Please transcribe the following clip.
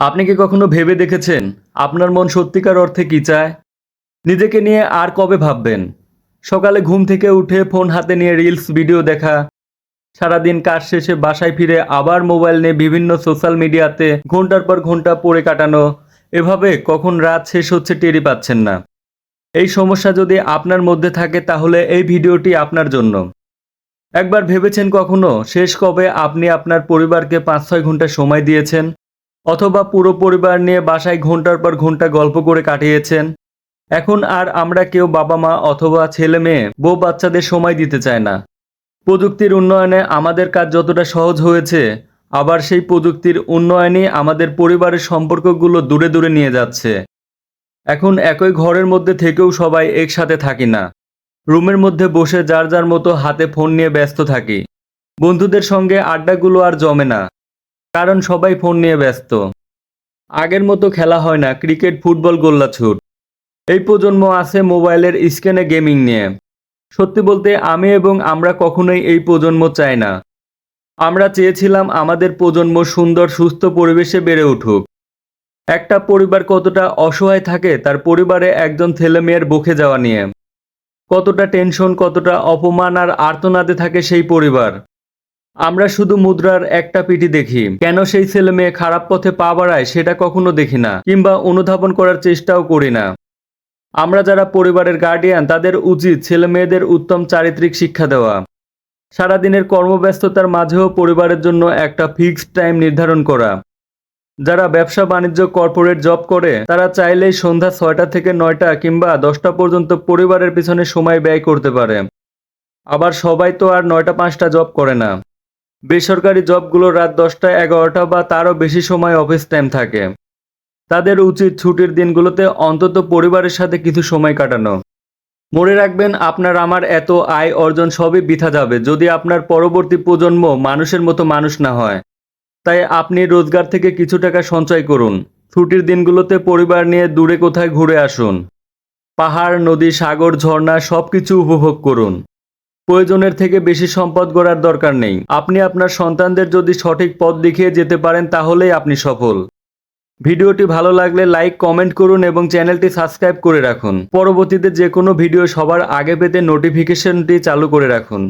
আপনি কি কখনো ভেবে দেখেছেন আপনার মন সত্যিকার অর্থে কি চায়? নিজেকে নিয়ে আর কবে ভাববেন? সকালে ঘুম থেকে উঠে ফোন হাতে নিয়ে রিলস, ভিডিও দেখা, সারাদিন কাজ শেষে বাসায় ফিরে আবার মোবাইল নিয়ে বিভিন্ন সোশ্যাল মিডিয়াতে ঘণ্টার পর ঘণ্টা পড়ে কাটানো, এভাবে কখন রাত শেষ হচ্ছে টেরি পাচ্ছেন না। এই সমস্যা যদি আপনার মধ্যে থাকে তাহলে এই ভিডিওটি আপনার জন্য। একবার ভেবেছেন কখনো শেষ কবে আপনি আপনার পরিবারকে পাঁচ ছয় ঘণ্টা সময় দিয়েছেন? অথবা পুরো পরিবার নিয়ে বাসায় ঘণ্টার পর ঘণ্টা গল্প করে কাটিয়েছেন। এখন আর আমরা কেউ বাবা মা অথবা ছেলে মেয়ে, বউ বাচ্চাদের সময় দিতে চায় না। প্রযুক্তির উন্নয়নে আমাদের কাজ যতটা সহজ হয়েছে, আবার সেই প্রযুক্তির উন্নয়নই আমাদের পরিবারের সম্পর্কগুলো দূরে দূরে নিয়ে যাচ্ছে। এখন একই ঘরের মধ্যে থেকেও সবাই একসাথে থাকি না। রুমের মধ্যে বসে যার যার মতো হাতে ফোন নিয়ে ব্যস্ত থাকি। বন্ধুদের সঙ্গে আড্ডাগুলো আর জমে না। কারণ সবাই ফোন নিয়ে ব্যস্ত। আগের মতো খেলা হয় না, ক্রিকেট, ফুটবল গোল্লাছুট এই প্রজন্ম আছে মোবাইলের স্ক্রিনে গেমিং নিয়ে। সত্যি বলতে আমি এবং আমরা কখনোই এই প্রজন্ম চাই না। আমরা চেয়েছিলাম আমাদের প্রজন্ম সুন্দর, সুস্থ পরিবেশে বেড়ে উঠুক। একটা পরিবার কতটা অসহায় থাকে, তার পরিবারে একজন ছেলে মেয়ের বকে যাওয়া নিয়ে। কতটা টেনশন, কতটা অপমান আর আর্তনাদে থাকে সেই পরিবার। আমরা শুধু মুদ্রার একটা পিঠি দেখি। কেন সেই ছেলে মেয়ে খারাপ পথে পা বাড়ায় সেটা কখনো দেখি না, কিংবা অনুধাবন করার চেষ্টাও করি না। আমরা যারা পরিবারের গার্ডিয়ান তাদের উচিত ছেলে মেয়েদের উত্তম চারিত্রিক শিক্ষা দেওয়া। সারাদিনের কর্মব্যস্ততার মাঝেও পরিবারের জন্য একটা ফিক্সড টাইম নির্ধারণ করা। যারা ব্যবসা বাণিজ্য কর্পোরেট জব করে, তারা চাইলেই সন্ধ্যা ছয়টা থেকে নয়টা কিংবা দশটা পর্যন্ত পরিবারের পিছনে সময় ব্যয় করতে পারে। আবার সবাই তো আর নয়টা পাঁচটা জব করে না। বেসরকারি জবগুলো রাত দশটা এগারোটা বা তারও বেশি সময় অফিস টাইম থাকে। তাদের উচিত ছুটির দিনগুলোতে অন্তত পরিবারের সাথে কিছু সময় কাটানো। মনে রাখবেন, আপনার আমার এত আয় অর্জন সবই বৃথা যাবে যদি আপনার পরবর্তী প্রজন্ম মানুষের মতো মানুষ না হয়। তাই আপনি রোজগার থেকে কিছু টাকা সঞ্চয় করুন। ছুটির দিনগুলোতে পরিবার নিয়ে দূরে কোথায় ঘুরে আসুন। পাহাড়, নদী, সাগর, ঝর্ণা সব কিছু উপভোগ করুন। প্রয়োজনের থেকে বেশি সম্পদ গড়ার দরকার নেই। আপনি আপনার সন্তানদের যদি সঠিক পথ দেখিয়ে যেতে পারেন, তাহলেই আপনি সফল। ভিডিওটি ভালো লাগলে লাইক, কমেন্ট করুন এবং চ্যানেলটি সাবস্ক্রাইব করে রাখুন। পরবর্তীতে যে কোনো ভিডিও সবার আগে পেতে নোটিফিকেশনটি চালু করে রাখুন।